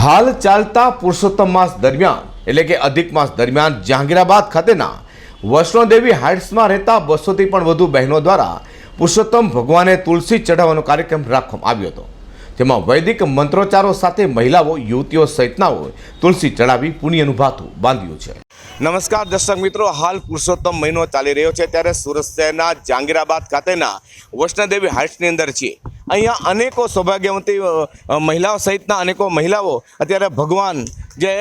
હાલ ચાલતા પુરુષોત્તમ માસ દરમિયાન, એટલે કે અધિક માસ દરમિયાન જહાંગીરાબાદ ખાતેના વૈષ્ણોદેવી હાઇટ્સમાં રહેતા બસોથી પણ વધુ બહેનો દ્વારા પુરુષોત્તમ ભગવાને તુલસી ચઢાવવાનો કાર્યક્રમ રાખવામાં આવ્યો હતો. જેમાં વૈદિક મંત્રોચ્ચારો સાથે મહિલાઓ, યુવતીઓ સહિતનાઓએ તુલસી ચડાવી પુણ્યનું ભાથું બાંધ્યું છે. નમસ્કાર દર્શક મિત્રો, હાલ પુરુષોત્તમ મહિનો ચાલી રહ્યો છે ત્યારે સુરત શહેરના જાંગીરાબાદ ખાતેના વૈષ્ણોદેવી હાઇટ્સની અંદર છીએ. અહીંયા અનેકો સૌભાગ્યવતી મહિલાઓ સહિતના અનેકો મહિલાઓ અત્યારે ભગવાન જે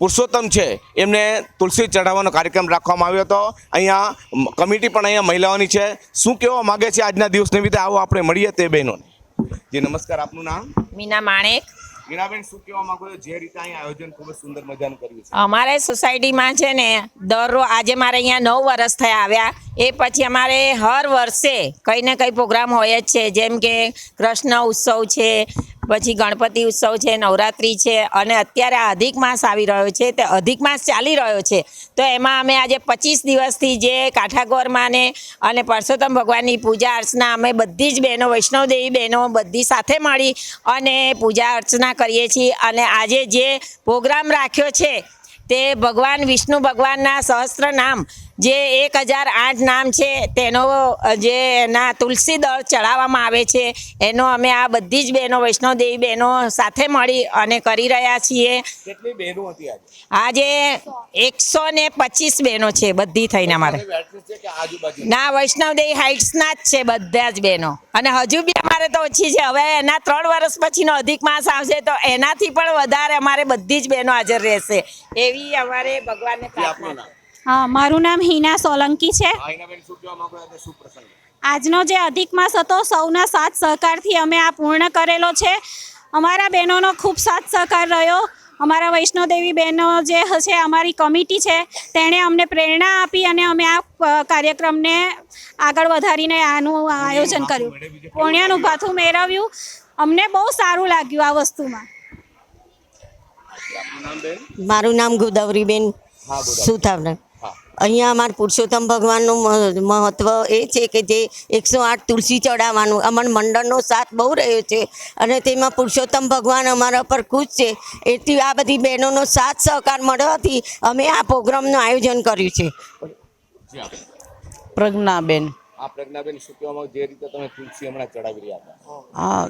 પુરુષોત્તમ છે, એમને તુલસી ચઢાવવાનો કાર્યક્રમ રાખવામાં આવ્યો હતો. અહીંયા કમિટી પણ અહીંયા મહિલાઓની છે. શું કહેવા માગે છે આજના દિવસ નિમિત્તે આવો આપણે મળીએ તે બહેનોને. જી નમસ્કાર આપનું નામ? મીના માણેક. મીનાબેન શું કહેવા માંગો છો? જે રીતે અહીંયા આયોજન ખૂબ જ સુંદર મજાનું કર્યું છે. અમારે સોસાયટીમાં છે ને દરરોજ આજે મારે અહીંયા નવ વર્ષ થયા આવ્યા. એ પછી અમારે હર વર્ષે કંઈ ને કંઈ પ્રોગ્રામ હોય જ છે. જેમ કે કૃષ્ણ ઉત્સવ છે પછી ગણપતિ ઉત્સવ છે, નવરાત્રિ છે અને અત્યારે આ અધિક માસ આવી રહ્યો છે તે અધિક માસ ચાલી રહ્યો છે. તો એમાં અમે આજે પચીસ દિવસથી જે કાઠાગોરમાંને અને પરસોત્તમ ભગવાનની પૂજા અર્ચના અમે બધી જ બહેનો વૈષ્ણવદેવી બહેનો બધી સાથે મળી અને પૂજા અર્ચના કરીએ છીએ. અને આજે જે પ્રોગ્રામ રાખ્યો છે તે ભગવાન વિષ્ણુ ભગવાનના સહસ્ત્ર નામ જે એક હજાર આઠ નામ છે તેનો જે એના તુલસી દળ ચડાવવામાં આવે છે એનો અમે આ બધી જ બહેનો વૈષ્ણવદેવી બહેનો સાથે મળી અને કરી રહ્યા છીએ. કેટલી બહેનો હતી આજે? એકસો ને પચીસ બહેનો છે બધી થઈને અમારે. ના વૈષ્ણવદેવી હાઇટ્સના જ છે બધા જ બહેનો. અને હજુ બી અમારે તો ઓછી છે. હવે એના ત્રણ વર્ષ પછીનો અધિક માસ આવશે તો એનાથી પણ વધારે અમારે બધી જ બહેનો હાજર રહેશે. એવી અમારે ભગવાનને પ્રાર્થના. હા મારું નામ હિના સોલંકી છે. આજનો જે અધિક માસ હતો સૌના સાથ સહકારથી અમે આ પૂર્ણ કરેલો છે. અમારા બહેનોનો ખૂબ સાથ સહકાર રહ્યો. અમારા વૈષ્ણોદેવી બહેનો જે છે અમારી કમિટી છે તેણે અમને પ્રેરણા આપી અને અમે આ કાર્યક્રમને આગળ વધારીને આનું આયોજન કર્યું. પુણ્યનું ભાથું મેળવ્યું. અમને બહુ સારું લાગ્યું આ વસ્તુમાં. આપનું નામ બેન મારું નામ ગોદાવરીબેન સુથાવના. અહીંયા અમારા પુરુષોત્તમ ભગવાનનું મ- મહત્વ એ છે કે જે એકસો આઠ તુલસી ચડાવવાનું અમારા મંડળનો સાથ બહુ રહ્યો છે. અને તેમાં પુરુષોત્તમ ભગવાન અમારા પર ખુશ છે. એથી આ બધી બહેનોનો સાથ સહકાર મળવાથી અમે આ પ્રોગ્રામનું આયોજન કર્યું છે. પ્રજ્ઞાબેન. આ પ્રજ્ઞાબેન શું કહેવામાં જે રીતે તમે તુલસી હમણાં ચડાવી રહ્યા હતા. હા.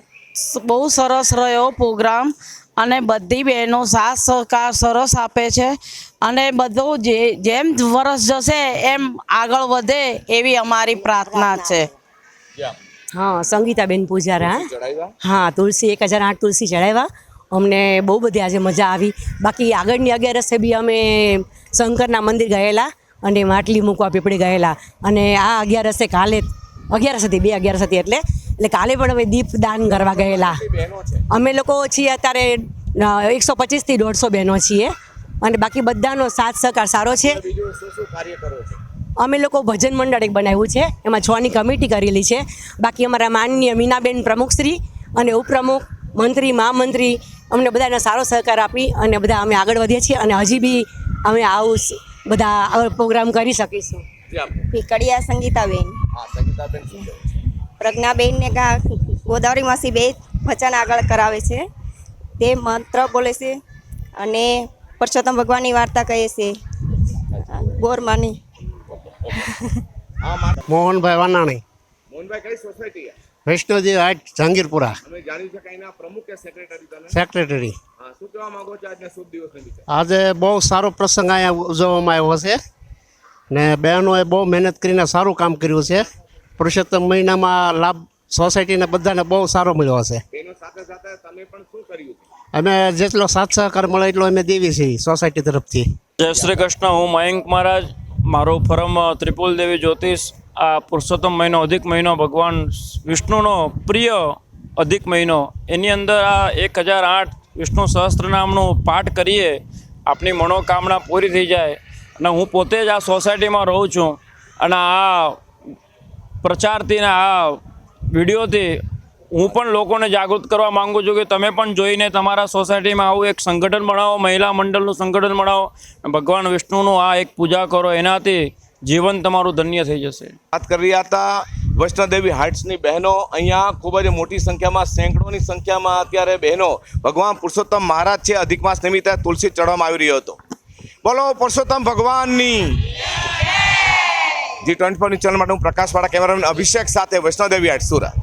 બહુ સરસ રહ્યો પ્રોગ્રામ અને બધી બહેનો સાથ સહકાર સરસ આપે છે અને બધું જે જેમ વરસ જશે એમ આગળ વધે એવી અમારી પ્રાર્થના છે. હા સંગીતાબેન પૂજારા. હા તુલસી એક હજાર આઠ તુલસી ચડાવ્યા. અમને બહુ બધી આજે મજા આવી. બાકી આગળની અગિયારસે બી અમે શંકરના મંદિર ગયેલા અને માટલી મૂકવા પીપળી ગયેલા. અને આ અગિયારસે કાલે અગિયારસ હતી બે અગિયારસ હતી એટલે એટલે કાલે પણ અમે દીપ દાન કરવા ગયેલા. અમે લોકો છીએ અત્યારે એકસો પચીસથી દોઢસો બહેનો છીએ. અને બાકી બધાનો સાથ સહકાર સારો છે. છો અમે લોકો ભજન મંડળ એક બનાવ્યું છે. એમાં છની કમિટી કરેલી છે. બાકી અમારા માનનીય મીનાબેન પ્રમુખશ્રી અને ઉપપ્રમુખ મંત્રી મહામંત્રી અમને બધાને સારો સહકાર આપી અને બધા અમે આગળ વધીએ છીએ અને હજી બી અમે આવું બધા પ્રોગ્રામ કરી શકીશું. કડિયા સંગીતાબેન. હા સંગીતાબેન છે? પ્રજ્ઞાબેનને કા ગોદાવરી માસી બે વચન આગળ કરાવે છે. તે મંત્ર બોલે છે અને પરસોત્તમ ભગવાનની વાર્તા કહે છે. ગોરમાની. મોહનભાઈ વાનાણી. મોહનભાઈ કઈ society Vaishnoji art Jahangirpura. Secretary તમે સેક્રેટરી હા શું કહેવા માંગો છો આજના શુભ દિવસ નિમિત્તે આજે બહુ સારો પ્રસંગ અહીંયા ઉજવવામાં આવ્યો છે. ને બહેનોએ બહુ મહેનત કરીને સારું કામ કર્યું છે. પુરુષોત્તમ મહિનામાં લાભ સોસાયટીને બધાને બહુ સારો મળ્યો છે તેનો સાથે સાથે તમે પણ શું કર્યું? છે અમે જેટલો સાથ સહકાર મળે એટલો અમે દેવી છીએ સોસાયટી તરફથી. જય શ્રી કૃષ્ણ હું મયંક મહારાજ. મારો ફરમ ત્રિપુલ દેવી જ્યોતિષ. આ પુરુષોત્તમ મહિનો અધિક મહિનો ભગવાન વિષ્ણુનો પ્રિય અધિક મહિનો. એની અંદર આ એક હજાર આઠ વિષ્ણુ સહસ્ત્રનામનું પાઠ કરીએ. આપણી મનોકામના પૂરી થઈ જાય. અને હું પોતે જ આ સોસાયટીમાં રહું છું. અને આ પ્રચારથી ને આ વિડીયોથી હું પણ લોકોને જાગૃત કરવા માગું છું કે તમે પણ જોઈને તમારા સોસાયટીમાં આવું એક સંગઠન બનાવો, મહિલા મંડળનું સંગઠન બનાવો ભગવાન વિષ્ણુનું આ એક પૂજા કરો, એનાથી જીવન તમારું ધન્ય થઈ જશે. વાત કરી રહ્યા હતા વૈષ્ણવદેવી હાઇટ્સની બહેનો. અહીંયા ખૂબ જ મોટી સંખ્યામાં, સેંકડોની સંખ્યામાં અત્યારે બહેનો. ભગવાન પુરુષોત્તમ મહારાજ છે અધિક માસ નિમિત્તે તુલસી ચઢવામાં આવી રહ્યો હતો. બોલો, પુરુષોત્તમ ભગવાનની. જી ટ્વેન્ટી ફોરની ચેનલ માટે હું પ્રકાશવાળા કેમેરામેન અભિષેક સાથે વૈષ્ણોદેવી એટ સુરત.